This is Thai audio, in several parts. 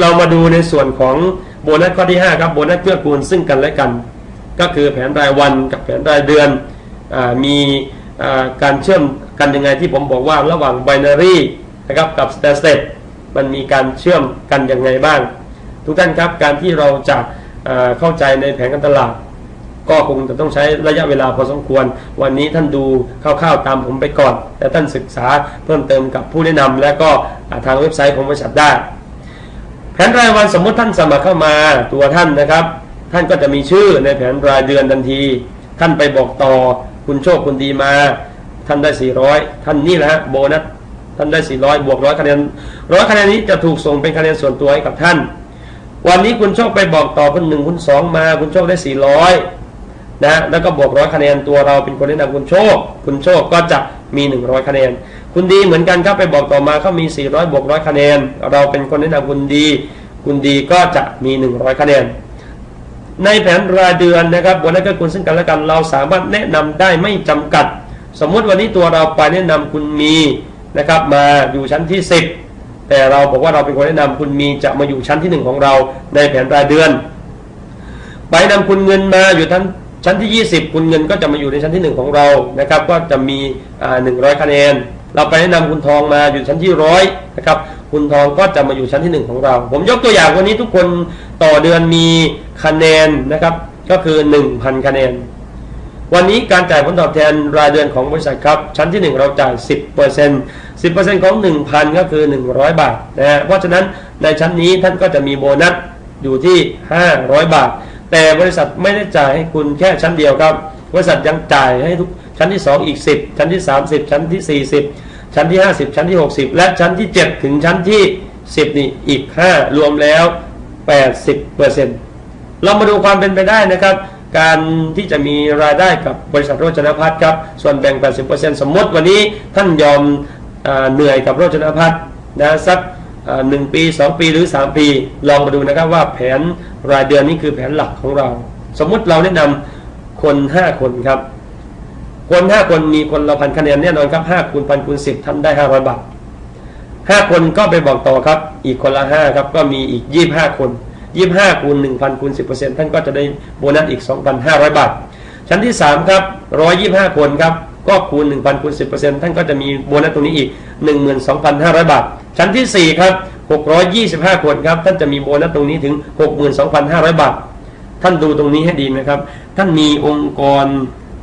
เรามาดูในส่วนของโบนัสข้อที่ 5 ครับโบนัสเกื้อกูลซึ่งกันและกัน ก็คือแผนรายวันกับแผนรายเดือนอมีอ่าการเชื่อมกันยังไงที่ผมบอกว่าระหว่าง binary นะครับกับ static มันมีการเชื่อมกันยังไงบ้าง ทุกท่านครับการที่เราจะเข้าใจในแผนการตลาด ก็คงจะต้องใช้ระยะเวลาพอสมควร วันนี้ท่านดูคร่าวๆตามผมไปก่อน แต่ท่านศึกษาเพิ่มเติมกับผู้แนะนำและก็ทางเว็บไซต์ของบริษัทได้ แผนรายวันสมมุติท่านสมัครเข้ามาตัวท่านนะครับ ท่านก็จะมีชื่อในแผนรายเดือนทันที ท่านไปบอกต่อคุณโชคคุณดีมา ท่านได้ 400 ท่านนี่แหละฮะโบนัสท่านได้ 400 บวกร้อยคะแนนร้อยคะแนนนี้จะถูกส่งเป็นคะแนนส่วนตัวให้กับท่าน วันนี้คุณโชคไปบอกต่อคุณหนึ่งคุณสองมา คุณโชคได้ 400นะแล้วก็บวกร้อยคะแนนตัวเราเป็นคนแนะนำคุณโชค คุณโชคก็จะมี 100 คะแนน คุณดีเหมือนกันครับไปบอกต่อมาเขามี 400บวกร้อยคะแนน เราเป็นคนแนะนำคุณดี คุณดีก็จะมี 100 คะแนน ในแผนรายเดือนนะครับบนนั้นก็คุณซึ่งกันและกันเราสามารถแนะนำได้ไม่จำกัด สมมุติวันนี้ตัวเราไปแนะนำคุณมีนะครับมาอยู่ชั้นที่ 10 แต่เราบอกว่าเราเป็นคนแนะนำคุณมีจะมาอยู่ชั้นที่หนึ่งของเราในแผนรายเดือน ไปนำคุณเงินมาอยู่ชั้นชั้นที่ 20 คุณเงินก็จะมาอยู่ในชั้นที่ 1 ของเรานะครับ ก็จะมีอ่า100 คะแนน เราไปแนะนำคุณทองมาอยู่ชั้นที่ร้อยนะครับคุณทองก็จะมาอยู่ชั้นที่ 1 ของเรา ผมยกตัวอย่างวันนี้ทุกคนต่อเดือนมีคะแนนนะครับ ก็คือ 1,000 คะแนน วันนี้การจ่ายผลตอบแทนรายเดือนของบริษัทครับ ชั้นที่ 1 เราจ่าย 10% 10%ของ 1,000 ก็คือ 100 บาทนะฮะเพราะฉะนั้นในชั้นนี้ท่านก็จะมีโบนัสอยู่ที่ 500 บาท แต่บริษัทไม่ได้จ่ายให้คุณแค่ชั้นเดียวครับ บริษัทยังจ่ายให้ทุก ชั้นที่ 2 อีก 10 ชั้นที่ 30 ชั้นที่ 40 ชั้นที่ 50 ชั้นที่ 60 และชั้นที่ 7 ถึงชั้นที่ 10 นี่อีก 5 รวมแล้ว 80%เรามาดูความเป็นไปได้นะครับ การที่จะมีรายได้กับบริษัทโรจนพัฒน์ครับ ส่วนแบ่ง 80%สมมติวันนี้ท่านยอมอเหนื่อยกับโรจนพัฒน์นะสักหนึ่งปี 2 ปีหรือ 3 ปี ลองมาดูนะครับว่าแผนรายเดือนนี้คือแผนหลักของเรา สมมุติเราแนะนำคน 5 คนครับ คนห้าคนมีคนละพันคะแนนแน่นอนครับห้าคูณพันคูณสิบท่านได้ห้าพันบาทห้าคนก็ไปบอกต่อครับ อีกคนละห้าครับก็มีอีกยี่ห้าคนยี่ห้าคูณหนึ่งพันคูณสิบเปอร์เซ็นท่านก็จะได้โบนัสอีกสองพันห้าร้อยบาท ชั้นที่สามครับร้อยยี่ห้าคนครับก็คูณหนึ่งพันคูณสิบเปอร์เซ็นท่านก็จะมีโบนัสตรงนี้อีกหนึ่งหมื่นสองพันห้าร้อยบาท ชั้นที่สี่ครับหกร้อยยี่สิบห้าคนครับท่านจะมีโบนัสตรงนี้ถึงหกหมื่นสองพันห้าร้อยบาท ท่านดูตรงนี้ให้ดีนะครับ ท่านมีองค์กร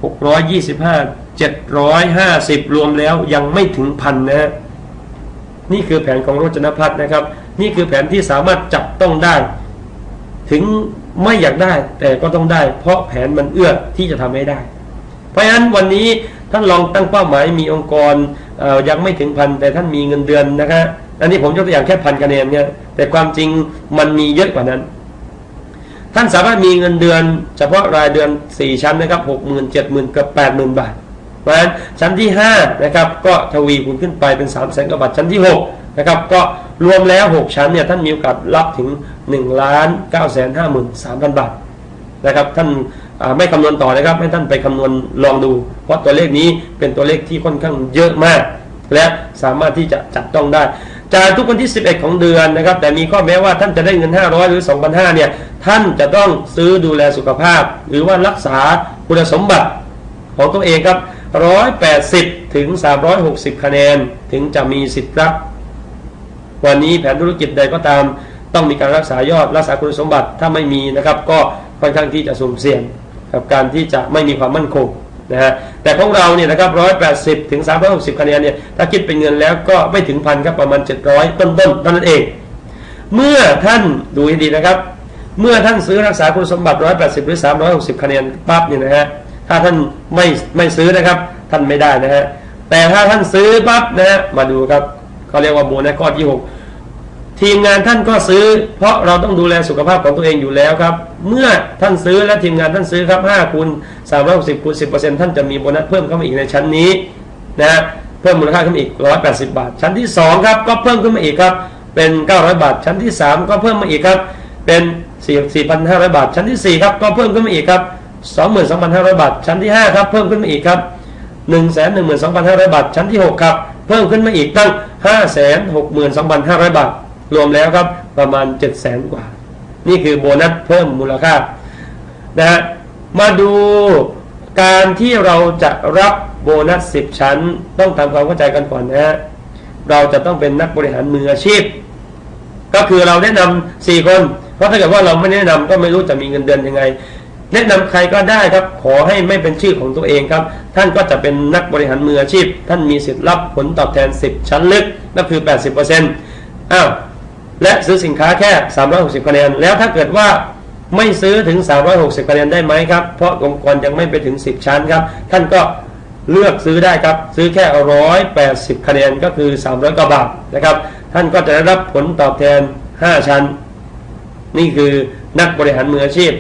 625 750 รวมแล้วยังไม่ถึงพันนะฮะนี่คือแผนของโรจนพัฒน์นะครับ นี่คือแผนที่สามารถจับต้องได้ ถึงไม่อยากได้แต่ก็ต้องได้ เพราะแผนมันเอื้อที่จะทำให้ได้ เพราะฉะนั้นวันนี้ท่านลองตั้งเป้าหมายมีองค์กรยังไม่ถึงพันแต่ท่านมีเงินเดือนนะครับอันนี้ผมยกตัวอย่างแค่พันคะแนนเนี่ยแต่ความจริงมันมีเยอะกว่านั้น ท่านสามารถมีเงินเดือน เฉพาะรายเดือน 4 ชั้นนะครับหกหมื่นเจ็ดหมื่นกับแปดหมื่นบาทเพราะฉะนั้นชั้นที่5นะครับก็ทวีคูณขึ้นไปเป็น3ามแสนกว่าบาทชั้นที่6นะครับก็รวมแล้ว 6 ชั้นเนี่ยท่านมีโอกาสรับถึง1ล้าน9แสนห้าหมื่นสามพันบาทนะครับท่านไม่คำนวณต่อนะครับให้ท่านไปคำนวณลองดู เพราะตัวเลขนี้เป็นตัวเลขที่ค่อนข้างเยอะมาก และสามารถที่จะจับต้องได้ จ่ายทุกวันที่ 11 ของเดือนนะครับ แต่มีข้อแม้ว่าท่านจะได้เงิน 500 หรือ 2,500เนี่ยท่านจะต้องซื้อดูแลสุขภาพ หรือว่ารักษาคุณสมบัติของตัวเองครับ 180 ถึง 360 คะแนน ถึงจะมีสิทธิ์รับ วันนี้แผนธุรกิจใดก็ตาม ต้องมีการรักษายอดรักษาคุณสมบัติถ้าไม่มีนะครับ ก็ค่อนข้างที่จะสุ่มเสี่ยงกับการที่จะไม่มีความมั่นคง นะฮะแต่ของเราเนี่ยนะครับ180ถึง360คะแนนเนี่ยถ้าคิดเป็นเงินแล้วก็ไม่ถึงพันครับประมาณ700ต้นๆเท่านั้นเอง เมื่อท่านดูให้ดีนะครับ เมื่อท่านซื้อรักษาคุณสมบัติ180หรือ360คะแนนปั๊บเนี่ยนะฮะถ้าท่านไม่ไม่ซื้อนะครับ ท่านไม่ได้นะฮะแต่ถ้าท่านซื้อปั๊บนะฮะมาดูครับเขาเรียกว่าโบนัสข้อที่6 ทีมงานท่านก็ซื้อ เพราะเราต้องดูแลสุขภาพของตัวเองอยู่แล้วครับ เมื่อท่านซื้อและทีมงานท่านซื้อครับ5คูณ360คูณ10%ท่านจะมีโบนัสเพิ่มเข้ามาอีกในชั้นนี้นะฮะเพิ่มมูลค่าขึ้นมาอีก 180 บาท ชั้นที่ 2 ครับ ก็เพิ่มขึ้นมาอีกครับ เป็น 900 บาท ชั้นที่ 3 ก็เพิ่มมาอีกครับ เป็น 4,500 บาท ชั้นที่ 4 ครับ ก็เพิ่มขึ้นมาอีกครับ 22,500 บาท ชั้นที่ 5 ครับ เพิ่มขึ้นมาอีกครับ 112,500 บาท ชั้นที่ 6 ครับ เพิ่มขึ้นมาอีกตั้ง 562,500 บาท รวมแล้วครับประมาณ7 0 0แสนกว่า นี่คือโบนัสเพิ่มมูลค่านะฮะมาดูการที่เราจะรับโบนัส 10 ชั้น ต้องทำความเข้าใจกันก่อนนะฮะเราจะต้องเป็นนักบริหารมืออาชีพ ก็คือเราแนะนำสี่คน เพราะถ้าเกิดว่าเราไม่แนะนำก็ไม่รู้จะมีเงินเดือนยังไง แนะนำใครก็ได้ครับขอให้ไม่เป็นชื่อของตัวเองครับ ท่านก็จะเป็นนักบริหารมืออาชีพ ท่านมีสิทธิ์รับผลตอบแทน 10 ชั้นลึกนั่นคือ 80%อ้าว และซื้อสินค้าแค่ 360 คะแนน แล้วถ้าเกิดว่าไม่ซื้อถึง 360 คะแนนได้ไหมครับ เพราะองค์กรยังไม่ไปถึง 10 ชั้นครับ ท่านก็เลือกซื้อได้ครับ ซื้อแค่ 180 คะแนนก็คือ 300 กว่าบาทนะครับ ท่านก็จะได้รับผลตอบแทน 5 ชั้น นี่คือนักบริหารมืออาชีพ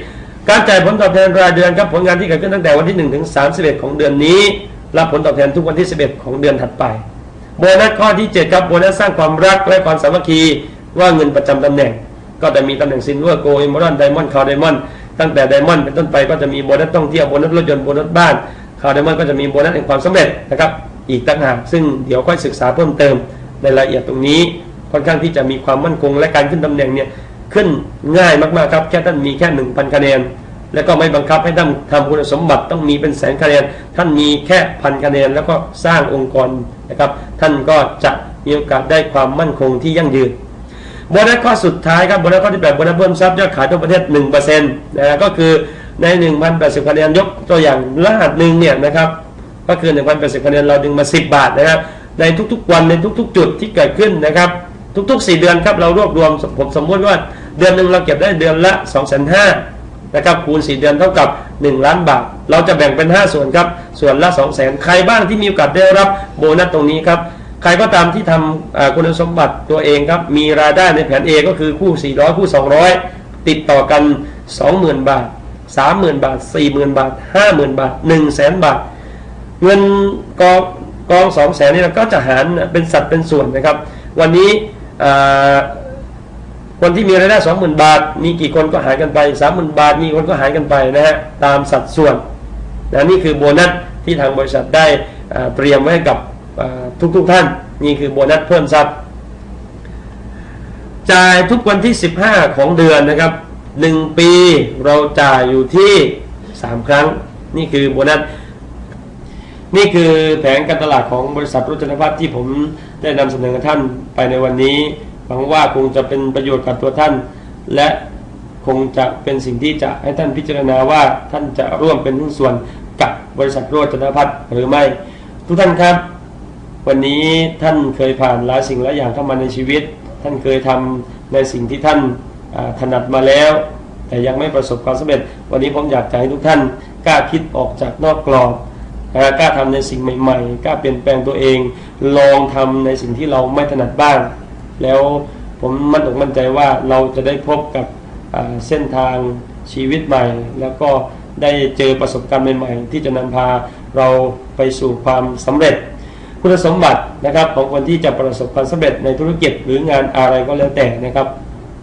การจ่ายผลตอบแทนรายเดือนครับ ผลงานที่เกิดขึ้นตั้งแต่วันที่ 1 ถึง 31 ของเดือนนี้ รับผลตอบแทนทุกวันที่ 11 ของเดือนถัดไป โบนัสข้อที่ 7 ครับ โบนัสสร้างความรักและความสามัคคี ว่าเงินประจำตำแหน่ง ก็จะมีตำแหน่งซินเวอร์โกลเอมอรอนไดมอนด์คาวไดมอนด์ตั้งแต่ไดมอนด์เป็นต้นไปก็จะมีโบนัสท่องเที่ยวโบนัสรถยนต์โบนัสบ้านคาวไดมอนด์ก็จะมีโบนัสแห่งความสำเร็จนะครับอีกต่างหากซึ่งเดี๋ยวค่อยศึกษาเพิ่มเติมในรายละเอียดตรงนี้ค่อนข้างที่จะมีความมั่นคงและการขึ้นตำแหน่งเนี่ยขึ้นง่ายมากๆครับแค่ท่านมีแค่ 1,000 คะแนน แล้วก็ไม่บังคับให้ท่านทำคุณสมบัติต้องมีเป็นแสนคะแนน ท่านมีแค่พันคะแนนแล้วก็สร้างองค์กรนะครับ ท่านก็จะมีโอกาสได้ความมั่นคงที่ยั่งยืน โบนัสข้อสุดท้ายครับโบนัสข้อที่8โบนัสเพิ่มทรัพย์ยอดขายทั่วประเทศ1%นะฮะก็คือใน1,080คะแนนยกตัวอย่างรหัสหนึ่งเนี่ยนะครับก็คือ1,080คะแนนเราดึงมา10บาทนะครับในทุกๆวันในทุกๆ จุดที่เกิดขึ้นนะครับทุกๆ 4 เดือนครับเรารวบรวมผมสมมติว่าเดือนหนึ่งเราเก็บได้เดือนละ 2 5 0 0 0นะครับคูณ 4 เดือนเท่ากับ 1 ล้านบาท เราจะแบ่งเป็น 5 ส่วนครับ ส่วนละ 2 0 0 0 0 0ใครบ้างที่มีโอกาสได้รับโบนัสตรงนี้ครับ ใครก็ตามที่ทำอ่าคุณสมบัติตัวเองครับ มีรายได้ในแผน A ก็คือคู่ 400 คู่ 200 ติดต่อกัน 20,000 บาท 30,000 บาท 40,000 บาท 50,000 บาท 100,000 บาท เงินกองกองสองแสนนี่เราก็จะหารเป็นสัดเป็นส่วนนะครับ วันนี้คนที่มีรายได้สองหมื่นบาท มีกี่คนก็หารกันไปสามหมื่นบาท มีคนก็หารกันไปนะฮะตามสัดส่วนนะนี่คือโบนัสที่ทางบริษัทได้เตรียมไว้ให้กับ ทุกทุกๆท่าน นี่คือโบนัสเพิ่มทรัพย์ จ่ายทุกวันที่ 15 ของเดือนนะครับ 1 ปีเราจ่ายอยู่ที่ 3 ครั้ง นี่คือโบนัส นี่คือแผนการตลาดของบริษัทรุจนพัฒน์ที่ผมได้นำเสนอท่านไปในวันนี้หวังว่าคงจะเป็นประโยชน์กับตัวท่าน และคงจะเป็นสิ่งที่จะให้ท่านพิจารณาว่าท่านจะร่วมเป็นหุ้นส่วนกับบริษัทโรจนพัฒน์หรือไม่ ทุกท่านครับ วันนี้ท่านเคยผ่านหลายสิ่งหลายอย่างเข้ามาในชีวิต ท่านเคยทำในสิ่งที่ท่านถนัดมาแล้ว แต่ยังไม่ประสบความสำเร็จ วันนี้ผมอยากจะให้ทุกท่านกล้าคิดออกจากนอกกรอบกล้าทำในสิ่งใหม่ๆกล้าเปลี่ยนแปลงตัวเอง ลองทำในสิ่งที่เราไม่ถนัดบ้าง แล้วผมมั่นอกมั่นใจว่าเราจะได้พบกับเส้นทางชีวิตใหม่ แล้วก็ได้เจอประสบการณ์ใหม่ ๆ ที่จะนำพาเราไปสู่ความสำเร็จ คุณสมบัตินะครับของคนที่จะประสบความสำเร็จในธุรกิจหรืองานอะไรก็แล้วแต่นะครับ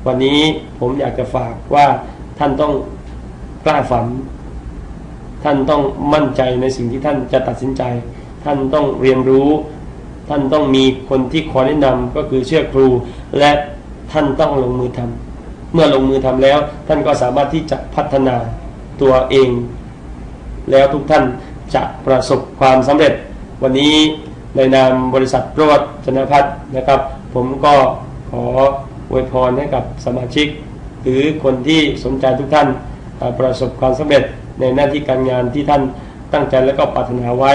วันนี้ผมอยากจะฝากว่าท่านต้องกล้าฝัน ท่านต้องมั่นใจในสิ่งที่ท่านจะตัดสินใจ ท่านต้องเรียนรู้ ท่านต้องมีคนที่คอยแนะนำก็คือเชื่อครู และท่านต้องลงมือทำเมื่อลงมือทำแล้ว ท่านก็สามารถที่จะพัฒนาตัวเอง แล้วทุกท่านจะประสบความสำเร็จวันนี้ ในนามบริษัทโรจนพัฒน์นะครับ ผมก็ขออวยพรให้กับสมาชิก หรือคนที่สนใจทุกท่านประสบความสำเร็จในหน้าที่การงานที่ท่านตั้งใจและก็ปรารถนาไว้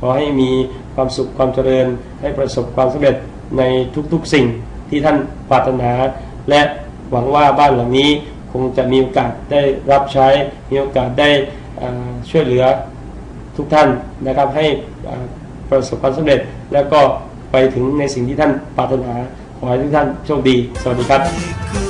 ขอให้มีความสุขความเจริญ ให้ประสบความสำเร็จในทุกๆสิ่งที่ท่านปรารถนา และหวังว่าบ้านหลังนี้คงจะมีโอกาสได้รับใช้ มีโอกาสได้ช่วยเหลือทุกท่านนะครับให้อา ประสบความสำเร็จ แล้วก็ไปถึงในสิ่งที่ท่านปรารถนา ขอให้ทุกท่านโชคดี สวัสดีครับ